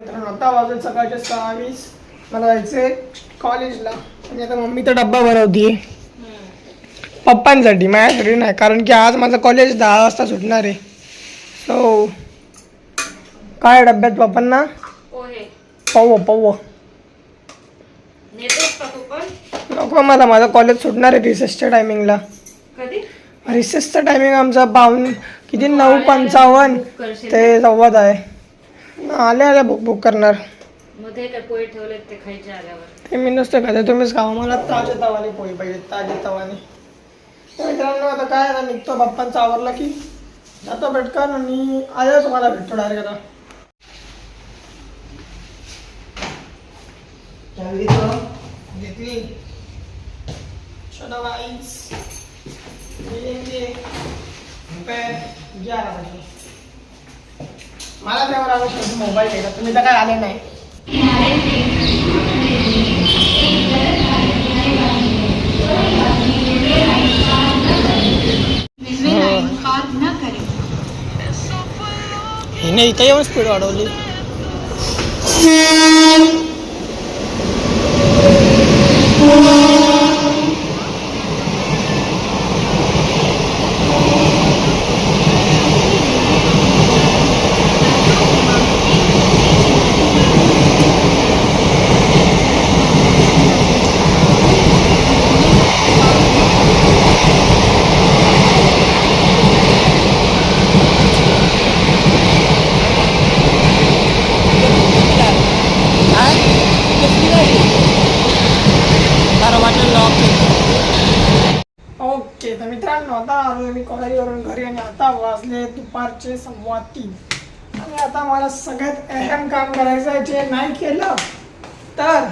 आता वाजून सकाळचे सहा वीस मला जायचंय कॉलेजला आणि आता मम्मी तर डब्बा बनवतीये. पप्पांसाठी माझ्यासाठी नाही कारण की आज माझं कॉलेज दहा वाजता सुटणार आहे. सो काय डब्यात पप्पांना? तू पण? नको मला माझं कॉलेज सुटणार आहे रिसेसच्या टायमिंगला रिसेसचं टायमिंग आमचा पाऊन किती? नऊ पंचावन्न. ते संवाद आहे. आले आले बुक बुक करणार. मग ते काय पोहे ठेवलेत ते खायचे आल्यावर. ते मी नसतं खाते. तुम्हीच खावा. मला ताजे तवाने पोळी पाहिजे ताजे तवाने. तर मित्रांनो आता काय आता निघतो. बाप्पांचा आवरला की जातो भेटकन आणि आल्या तुम्हाला भेटतो डायरेक्ट आता. घेतली. चलो गाईस ये रुपये घ्या ना पाहिजे मला त्यावर आवश्यक मोबाईल घ्यायचा तुम्ही तर काय आले नाही. हिने इथं येऊन स्पीड वाढवली. ओके तर मित्रांनो आता आलो मी कॉलेजवरून घरी आणि आता वाजले दुपारचे सव्वा तीन. आणि आता मला सगळ्यात अहम काम करायचं आहे जे नाही केलं तर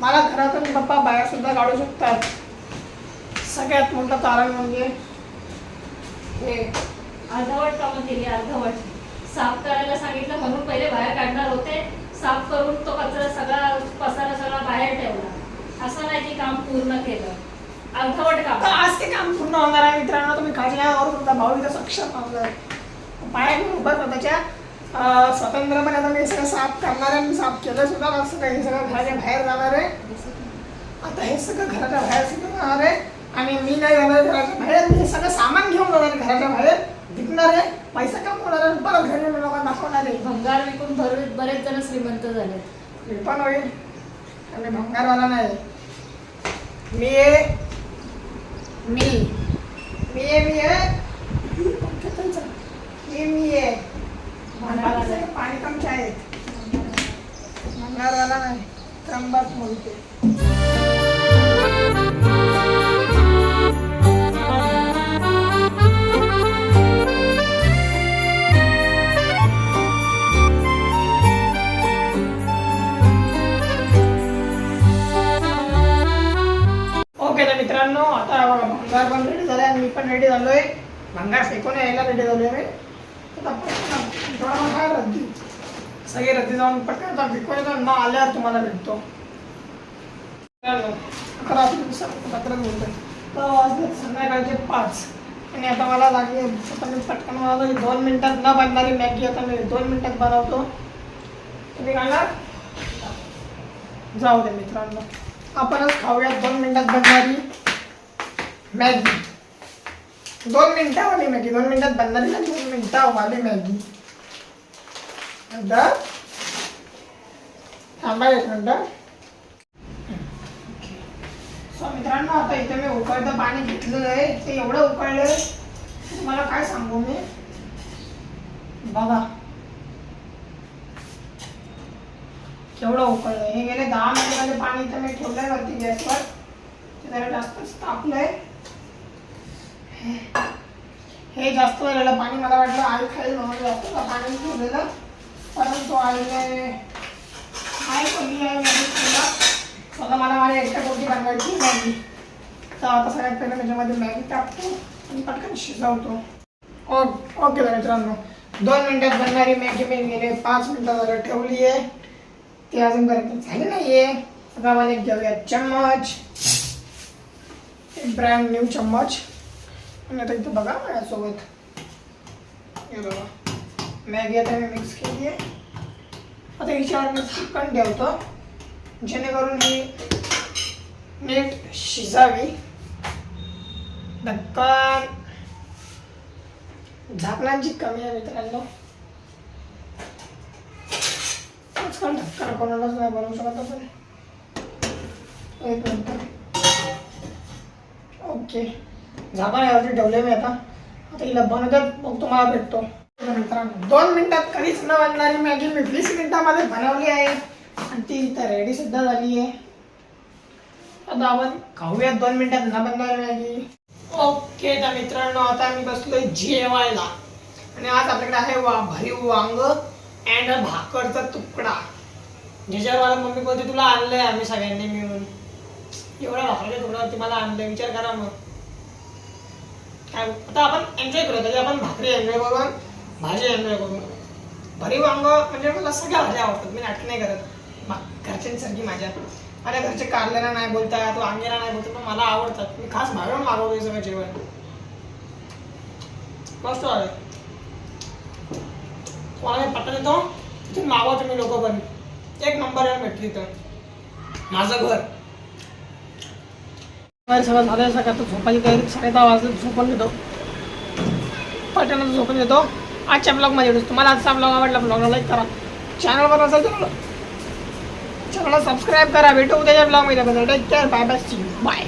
मला घरातून पप्पा बाहेर सुद्धा काढू शकतात. सगळ्यात मोठं कारण म्हणजे हे. अर्धवट कामं केली अर्धवट. साफ करायला सांगितलं म्हणून पहिले बाहेर काढणार होते. साफ करून तो कचरा सगळा पसारा सगळा बाहेर ठेवला. असं नाही की काम पूर्ण केलं. अर्धवट काम आता आज ते काम पूर्ण होणार आहे. मित्रांनो तुम्ही काळजी करू तुमचा भाऊ इथं सक्षम होणार पाय उभं स्वतःच्या स्वतंत्रपणे आता मी सगळं साफ करणार आहे. मी साफ केलं सुद्धा मला सगळं हे सगळं घराच्या बाहेर जाणार आहे. आता हे सगळं घराच्या बाहेर सुद्धा जाणार आहे. आणि मी नाही जाणार घराच्या बाहेर. मी हे सगळं सामान घेऊन जाणार घराच्या बाहेर. विकणार आहे. पैसा कमवणार आहे. परत घरी लोकांना दाखवणार आहे. भंगार विकून बरेच बरेच जण श्रीमंत झालेत. मी पण होईल. आणि भंगारवाला नाही. मी आहे मी मी मित्रांनो आता बघा भंगार पण रेडी झालाय आणि मी पण रेडी झालोय. भंगार फेकून यायला रेडी झालोय मी. आता थोडा मग काय रद्दी. सगळे रद्दी जाऊन पटकन आता फेकून येतो न आल्यावर तुम्हाला भेटतो. अकरा सतरा बोलतोय संध्याकाळचे पाच. आणि आता मला लागले आता मी पटकन मला दोन मिनटात न बनणारी मॅगी आता मी दोन मिनटात बनवतो. तुम्ही खाणार? जाऊ दे मित्रांनो. आपणच खाऊयात दोन मिनटात बनणारी मॅगी. दोन मिनिटावाली मॅगी. दोन मिनिटात बनणारी ना? दोन मिनिटावाली मॅगी. एकदा थांबा एक मिनटं. सो मित्रांनो आता इथे मी उकळतं पाणी घेतलेलं आहे ते एवढं उकळलंय तुम्हाला काय सांगू मी? बघा. केवढं उकळलं. हे गेले दहा मिनिटामध्ये पाणी इथं मी ठेवलंय वरती गॅसवर. ते जरा जास्तच तापलंय. हे जास्त झालेलं पाणी मला वाटलं आई खाईल म्हणून जास्त. पाणी ठेवलेलं. परंतु आईने आई कोणी आहे मदत आता स्वतः मला माझ्या एकट्या पोटी बनवायची मॅगी. तर आता सगळ्यात पहिले त्याच्यामध्ये मॅगी टाकतो आणि पटकन शिजवतो. ओ- ओके तर मित्रांनो. दोन मिनटात बनणारी मॅगी मी गेले पाच मिनटं झालं ठेवली आहे. ती अजूनपर्यंत झालेली नाही आहे आता मला एक घेऊया चम्मच. एक ब्रँड न्यू चम्मच. आणि आता इथं बघा माझ्यासोबत. हे बघा. मॅगी आता मी मिक्स केली आहे. आता हिच्यावर मी झाकण ठेवतो. जेणेकरून ही नीट शिजावी. धक्कन झाकणांची कमी आहे मित्रांनो. आजकाल ढक्कन कोणालाच नाही बनवू शकत आपण. एक नंतर. ओके. झाकण यावरती ठेवले मी आता. आता हिला बनवतात मग तुम्हाला भेटतो. मित्रांनो दोन मिनिटात कधीच न बनणारी मॅगी मी वीस मिनिटामध्ये बनवली आहे. आणि ती इथं रेडी सुद्धा झाली आहे. आता आपण खाऊयात दोन मिनिटात न बनणारी मॅगी. ओके तर मित्रांनो आता आम्ही बसलोय जेवायला. आणि आज आपल्याकडे आहे वा भरीव वांग अँड भाकरचा तुकडा. ज्याच्यावर मला मम्मी बोलते तुला आणलंय आम्ही सगळ्यांनी मिळून. एवढा भाकरच्या तुकडा मला आणलंय विचार करा मग. आता आपण एन्जॉय करू त्याच्या आपण भाकरी एन्जॉय करू भाजी एन्जॉय करू भरीव वांग म्हणजे मला सगळ्या भाज्या आवडतात. मी नाटक नाही करत. मा- घरच्यांसारखी माझ्या. माझ्या घरचे कारल्याला नाही बोलतात वांग्याला नाही बोलतात पण मला आवडतात. मी खास बाहेरून मागवतो हे सगळं जेवण. मस्त आहे तुम्हाला मी पत्ता देतो. तिथून मागवा तुम्ही लोक पण. एक नंबर आहे भेटली तर. माझं घर. बाहेर सगळं झालं सगळं आता झोपायची तयारी साडे दहा वाजले झोपून घेतो. पटकन झोपून घेतो. आजच्या ब्लॉगमध्ये भेटू तुम्हाला आजचा ब्लॉग आवडला ब्लॉगला लाईक करा. चॅनलवर असेल तर चॅनलला सबस्क्राईब करा. भेटू उद्याच्या ब्लॉगमध्ये take care bye bye see bye